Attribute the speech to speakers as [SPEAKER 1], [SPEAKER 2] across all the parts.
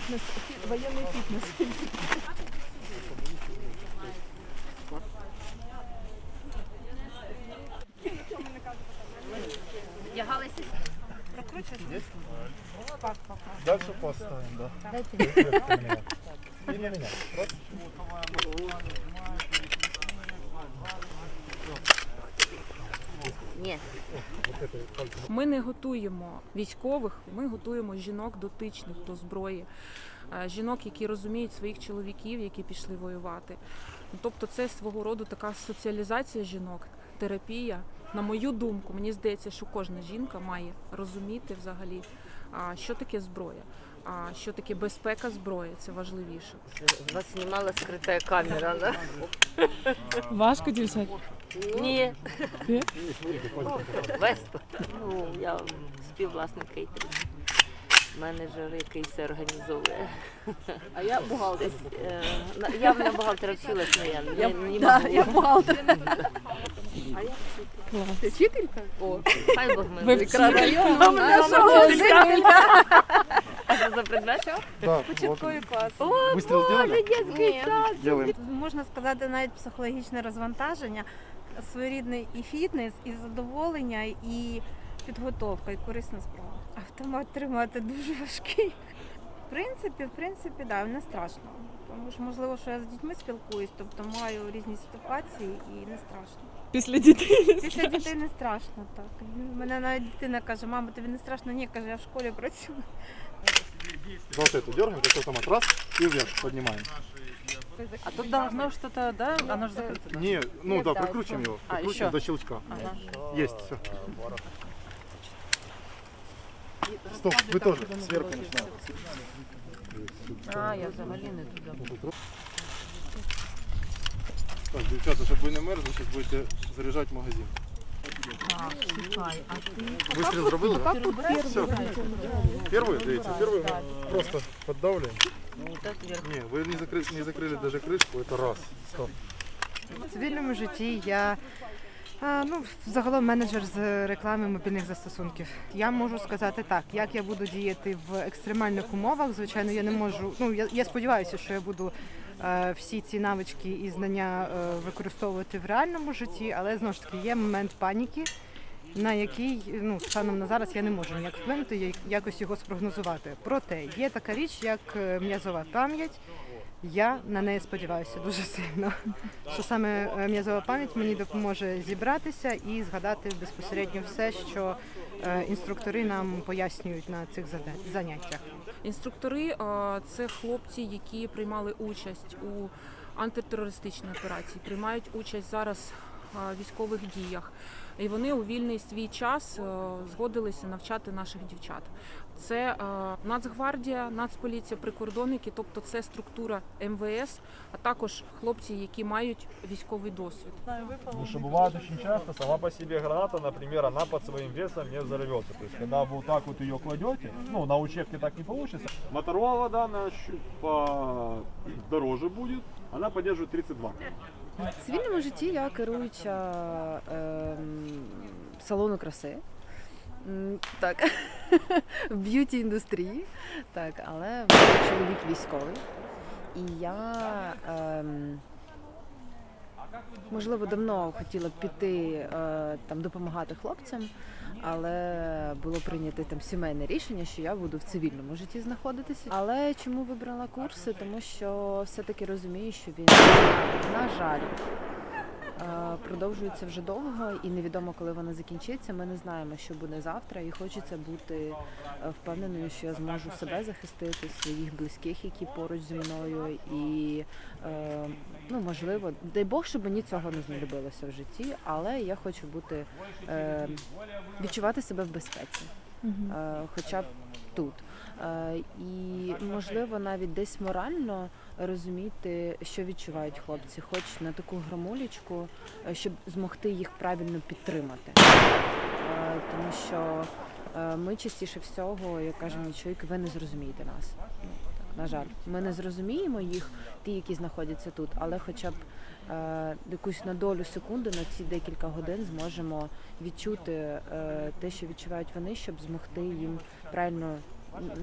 [SPEAKER 1] фітнес, фі- воєнний фітнес.
[SPEAKER 2] Вдягалися.
[SPEAKER 3] Дальше поставим, да.
[SPEAKER 2] Дайте.
[SPEAKER 3] И на меня. Раз.
[SPEAKER 2] Ні.
[SPEAKER 3] Вот это пальцем.
[SPEAKER 1] Ми не готуємо військових, ми готуємо жінок дотичних до зброї, е, жінок, які розуміють своїх чоловіків, які пішли воювати. Тобто, це свого роду така соціалізація жінок, терапія. На мою думку, мені здається, що кожна жінка має розуміти взагалі, що таке зброя, а що таке безпека зброї. Це важливіше.
[SPEAKER 2] Вас знімала скрита камера, да?
[SPEAKER 4] Важко дівчат.
[SPEAKER 2] Ні. Весело. Ну, я співвласник кейтерингу. Менеджер, який все організовує.
[SPEAKER 1] А я бухгалтер.
[SPEAKER 2] Е, Я на бухгалтера вчилась, але я не, можу.
[SPEAKER 1] я бухгалтер.
[SPEAKER 4] Клас.
[SPEAKER 1] Ти вчителька? О,
[SPEAKER 2] Хай Бог
[SPEAKER 4] Ви
[SPEAKER 2] милує.
[SPEAKER 4] вчителька?
[SPEAKER 1] нашого.
[SPEAKER 2] А за предмет?
[SPEAKER 1] Початковий клас.
[SPEAKER 3] Выстрел сделали?
[SPEAKER 2] Дітський сад.
[SPEAKER 5] Можна сказати, навіть психологічне розвантаження, своєрідний і фітнес, і задоволення, і підготовка, і корисна справа. Автомат тримати дуже важкий. В принципі, в принципі, да, не страшно. Тому що можливо, що я з дітьми спілкуюсь, тобто маю різні ситуації і не страшно.
[SPEAKER 4] Після дітей.
[SPEAKER 5] Після дітей не страшно, так. Мене навіть дитина каже, мама, тобі не страшно? Ні, каже, я в школі працюю.
[SPEAKER 3] Вот эту дергаем, как автомат. Раз и вверх поднимаем.
[SPEAKER 6] А тут должно что-то, да? Оно же закрыто.
[SPEAKER 3] Не, ну да, прикручиваем его.
[SPEAKER 6] А,
[SPEAKER 3] Прикручиваем
[SPEAKER 6] еще?
[SPEAKER 3] до щелчка. Есть, все. Стоп, вы тоже сверху начинаем.
[SPEAKER 6] А, я взагалі не туди.
[SPEAKER 3] Так, девчата, чтобы вы не мерзли, сейчас будете заряжать магазин.
[SPEAKER 6] А, чекай, а ти?
[SPEAKER 3] Выстрел зробили? да? Все. Первый, дивіться, первый просто поддавливаем.
[SPEAKER 2] Ну, так вверх.
[SPEAKER 3] Не, вы не закрыли, не закрыли даже крышку, это раз. Стоп.
[SPEAKER 7] У цивільному житті я а, ну, загалом менеджер з реклами мобільних застосунків. Я можу сказати так, як я буду діяти в екстремальних умовах. Звичайно, я не можу. Ну я, я сподіваюся, що я буду е, всі ці навички і знання е, використовувати в реальному житті, але знову ж таки є момент паніки. На який ну станом на зараз я не можу ніяк вплинути, якось його спрогнозувати. Проте є така річ, як е, м'язова пам'ять. Я на неї сподіваюся дуже сильно. Що саме е, м'язова пам'ять мені допоможе зібратися і згадати безпосередньо все, що е, інструктори нам пояснюють на цих заняттях.
[SPEAKER 1] Інструктори це хлопці, які приймали участь у антитерористичній операції, приймають участь зараз в військових діях. І вони у вільний свій час згодилися навчати наших дівчат. Це Нацгвардія, Нацполіція, прикордонники, тобто це структура МВС, а також хлопці, які мають військовий досвід.
[SPEAKER 8] Потому что бывает очень часто сама по себе граната, например, она под своим весом не взорвется. То есть, когда вы вот так вот ее кладете, ну, на учебке так не получится. Моторола данная чуть подороже будет, она поддерживает 32.
[SPEAKER 9] В цивільному житті я керуюча е, салону краси. Так, в б'юті індустрії. Так, але чоловік військовий. І я ем, можливо давно хотіла піти е, там допомагати хлопцям, але було прийнято там сімейне рішення, що я буду в цивільному житті знаходитися. Але чому вибрала курси? Тому що все-таки розумію, що він на жаль продовжується вже довго і невідомо, коли вона закінчиться. Ми не знаємо, що буде завтра, і хочеться бути е, впевненою, що я зможу себе захистити, своїх близьких, які поруч зі мною, і е, ну можливо, дай Бог, щоб мені цього не знадобилося в житті, але я хочу бути е, відчувати себе в безпеці, е, хоча б тут. Е, і можливо навіть десь морально розуміти, що відчувають хлопці, хоч на таку громулечку, е, щоб змогти їх правильно підтримати. Е, Тому що е, ми частіше всього, як каже мій чоловік, ви не зрозумієте нас. Ну, на жаль, ми не зрозуміємо їх, ті, які знаходяться тут, але хоча б е, якусь на долю секунди, на ці декілька годин зможемо відчути е, те, що відчувають вони, щоб змогти їм правильно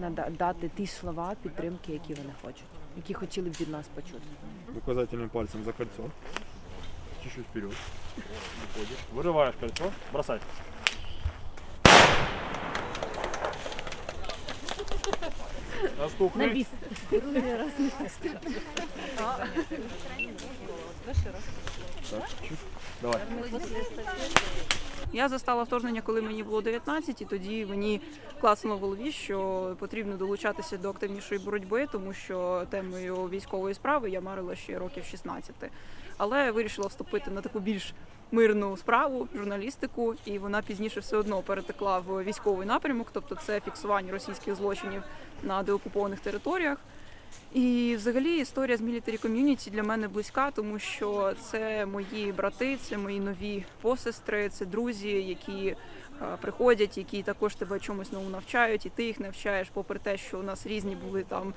[SPEAKER 9] нада- дати ті слова підтримки, які вони хочуть, які хотіли б від нас почути.
[SPEAKER 8] Указательным пальцем за кольцо. Чуть-чуть вперед. Выходишь. Вырываешь кольцо. Бросай. Наступный. Так, чуть.
[SPEAKER 10] я застала вторгнення, коли мені було 19, і тоді мені класно в голові, що потрібно долучатися до активнішої боротьби, тому що темою військової справи я марила ще років 16. Але вирішила вступити на таку більш мирну справу, журналістику, і вона пізніше все одно перетекла в військовий напрямок, тобто це фіксування російських злочинів на деокупованих територіях. І взагалі історія з мілітарі ком'юніті для мене близька, тому що це мої брати, це мої нові посестри, це друзі, які е, приходять, які також тебе чомусь новому навчають, і ти їх навчаєш, попри те, що у нас різні були там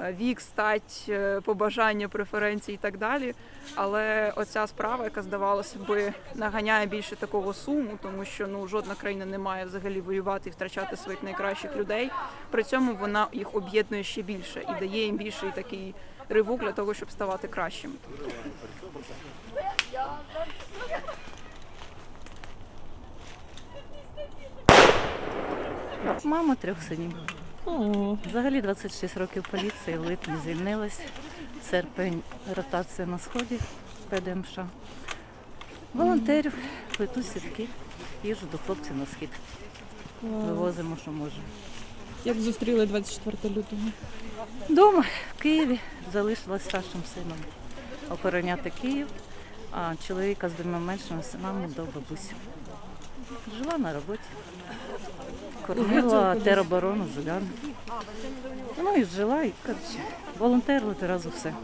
[SPEAKER 10] вік, стать, е, побажання, преференції і так далі. Але оця справа, яка здавалося би, наганяє більше такого суму, тому що ну жодна країна не має взагалі воювати і втрачати своїх найкращих людей. При цьому вона їх об'єднує ще більше і дає їм більший такий ривок для того, щоб ставати кращими.
[SPEAKER 6] Мама трьох синів. Взагалі 26 років поліції, в липні звільнилась. Серпень ротація на сході ПДМШ. Волонтерів, плету сітки, їжу до хлопців на схід. Вивозимо, що можемо.
[SPEAKER 4] як зустріли 24 лютого?
[SPEAKER 6] Дома в Києві залишилась старшим сином охороняти Київ, а чоловіка з двома меншими синами до бабусі. Жила на роботі. Кормила тероборону Жуляну. Ну і жила, і коротше, волонтерили одразу все.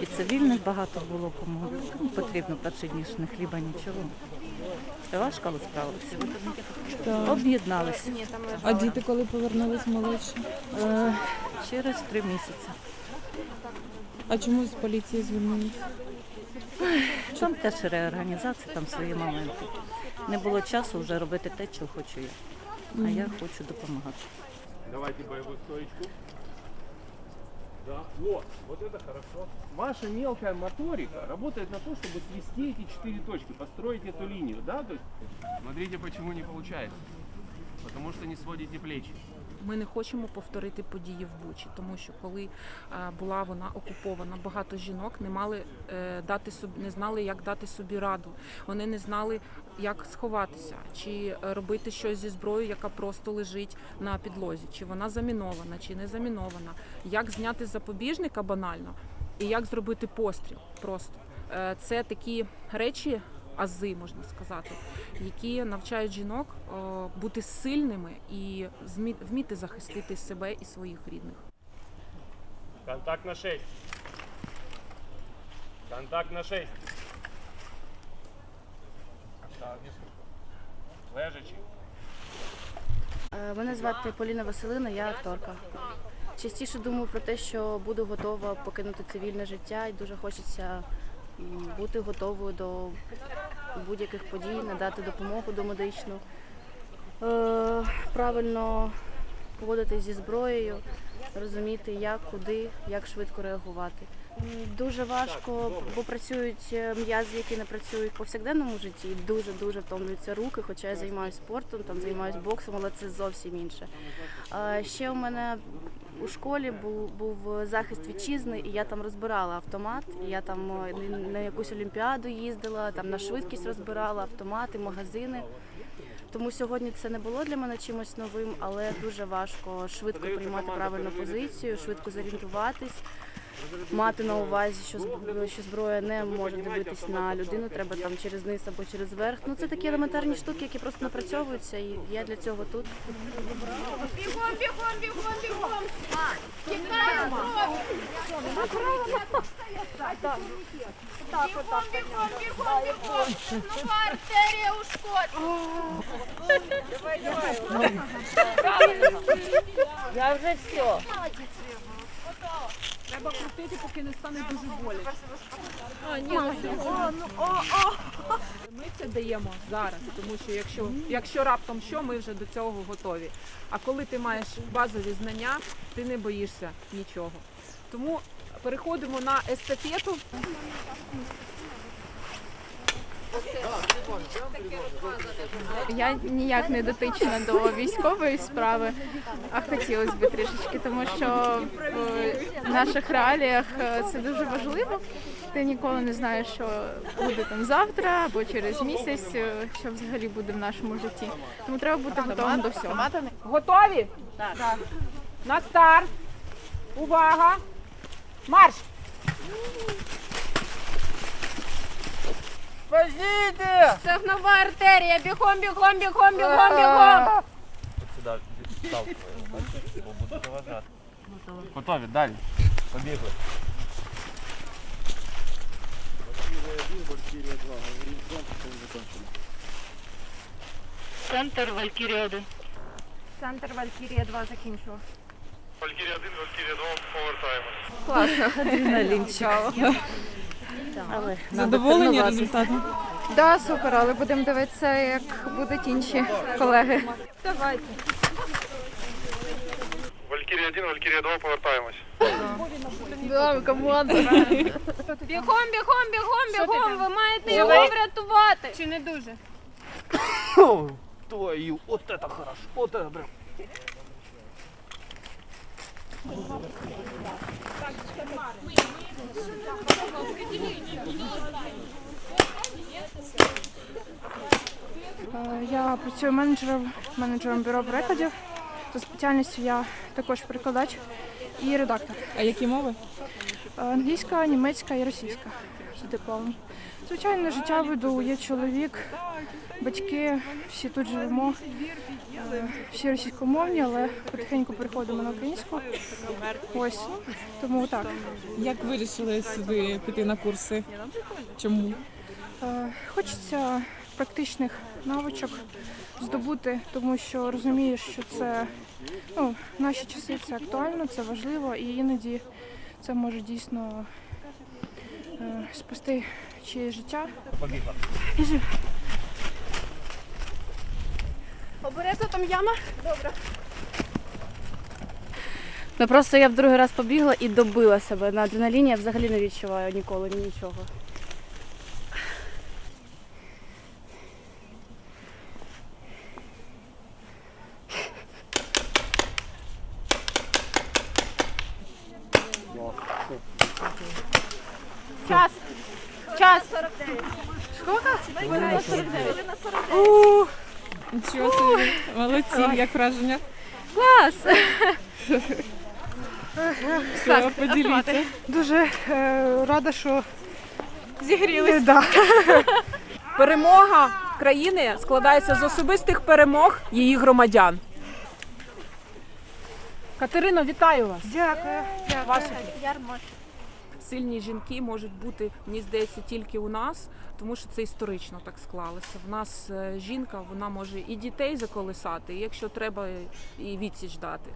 [SPEAKER 6] І цивільних багато було кому ну, потрібно перші дні ж не хліба, нічого. Це важко, але справилися. Об'єдналися
[SPEAKER 4] А діти коли повернулись молодші?
[SPEAKER 6] Е, через три місяці.
[SPEAKER 4] А чому з поліції звільнились?
[SPEAKER 6] Там теж реорганізація, там свої моменти. Не було часу вже робити те, що хочу я. А я хочу допомагати.
[SPEAKER 8] Давайте боевую стоечку. Да. Вот, вот это хорошо.
[SPEAKER 11] Ваша мелкая моторика работает на то, чтобы свести эти четыре точки, построить эту линию, да? То есть, смотрите, почему не получается. Потому что не сводите плечи.
[SPEAKER 1] Ми не хочемо повторити події в Бучі, тому що коли е, була вона окупована, багато жінок не мали е, дати собі, не знали, як дати собі раду. Вони не знали, як сховатися, чи робити щось зі зброєю, яка просто лежить на підлозі, чи вона замінована, чи не замінована, як зняти запобіжника банально, і як зробити постріл просто. Е, Це такі речі, ази, можна сказати, які навчають жінок е, бути сильними і змі- вміти захистити себе і своїх рідних.
[SPEAKER 11] Контакт на 6. Контакт на 6. Лежачи.
[SPEAKER 12] Е, Мене звати Поліна Василина, я акторка. Частіше думаю про те, що буду готова покинути цивільне життя і дуже хочеться бути готовою до будь-яких подій, надати допомогу домедичну, е, правильно поводитись зі зброєю, розуміти, як, куди, як швидко реагувати. Дуже важко, бо працюють е, м'язи, які не працюють в повсякденному житті. і Дуже дуже втомлюються руки, хоча я займаюся спортом, там займаюся боксом, але це зовсім інше. Ще у мене у школі був, був захист вітчизни, і я там розбирала автомат. І Я там е, на якусь олімпіаду їздила, там на швидкість розбирала автомати, магазини. Тому сьогодні це не було для мене чимось новим, але дуже важко швидко приймати правильну позицію, швидко зорієнтуватись, мати на увазі, що що зброя не може дивитись на людину, треба там через низ або через верх. Ну це такі елементарні штуки, які просто напрацьовуються, і я для цього тут.
[SPEAKER 13] Бігом, бігом, бігом, бігом! Тікаємо! Бігом, бігом, бігом, бігом! Нова артерія ушкоджена!
[SPEAKER 2] Я вже все.
[SPEAKER 1] Треба крутити, поки не стане дуже боляче. А, ні, Ми це даємо зараз, тому що якщо, якщо раптом що, ми вже до цього готові. А коли ти маєш базові знання, ти не боїшся нічого. Тому переходимо на естафету.
[SPEAKER 13] Я ніяк не дотична до військової справи, а хотілося б трішечки, тому що в наших реаліях е, це дуже важливо. Ти ніколи не знаєш, що буде там завтра або через місяць, е, що взагалі буде в нашому житті. Тому треба бути готовим до всього.
[SPEAKER 1] Готові? Так. На старт. Увага! Марш!
[SPEAKER 13] Стегнова артерія, бігом, бігом, бігом, бігом, бігом.
[SPEAKER 11] Сюда став, бо буду заважати. Готові, далі. Побігли.
[SPEAKER 6] Центр Валькірія 1.
[SPEAKER 5] Центр Валькірія 2 закінчила.
[SPEAKER 3] Валькірія 1, Валькірія 2, повертаємось.
[SPEAKER 5] Класно.
[SPEAKER 6] Адреналінчик. Але
[SPEAKER 4] Задоволені результатом?
[SPEAKER 13] Да, супер, але будемо дивитися, як будуть інші колеги.
[SPEAKER 5] Давайте.
[SPEAKER 3] Валькірія 1, Валькірія 2, повертаємось.
[SPEAKER 13] Да, команда.
[SPEAKER 5] Бігом, бігом, бігом, бігом. Ви маєте його врятувати. Чи не дуже?
[SPEAKER 11] Твою, от это хорошо, от это прям.
[SPEAKER 13] Я працюю менеджером, менеджером бюро перекладів. За спеціальністю я також перекладач і редактор.
[SPEAKER 4] А які мови?
[SPEAKER 13] Е, Англійська, німецька і російська з дипломом. Звичайно, життя веду, є чоловік, батьки, всі тут живемо. Е, Всі російськомовні, але потихеньку переходимо на українську. Ось, тому так.
[SPEAKER 4] Як вирішили сюди піти на курси? Чому?
[SPEAKER 13] Е, Хочеться практичних навичок здобути, тому що розумієш, що це ну, в наші часи це актуально, це важливо, і іноді це може дійсно спасти чиє життя.
[SPEAKER 11] Побігла.
[SPEAKER 13] Біжи.
[SPEAKER 12] Обережно там яма. Добре. Ну просто я в другий раз побігла і добила себе. На адреналіні я взагалі не відчуваю ніколи нічого.
[SPEAKER 5] 49. Сколько?
[SPEAKER 4] 49. Хвилина 49. Ух, Молодці, як враження.
[SPEAKER 5] Клас!
[SPEAKER 4] Все, поділіться.
[SPEAKER 7] Дуже рада, що
[SPEAKER 5] Зігрілись.
[SPEAKER 7] да.
[SPEAKER 1] Перемога країни складається з особистих перемог її громадян. Катерино, вітаю вас.
[SPEAKER 7] дякую.
[SPEAKER 1] Ваші. Ярмаш сильні жінки можуть бути, мені здається, тільки у нас, тому що це історично так склалося. В нас е, жінка вона може і дітей заколисати, і якщо треба, і відсіч дати.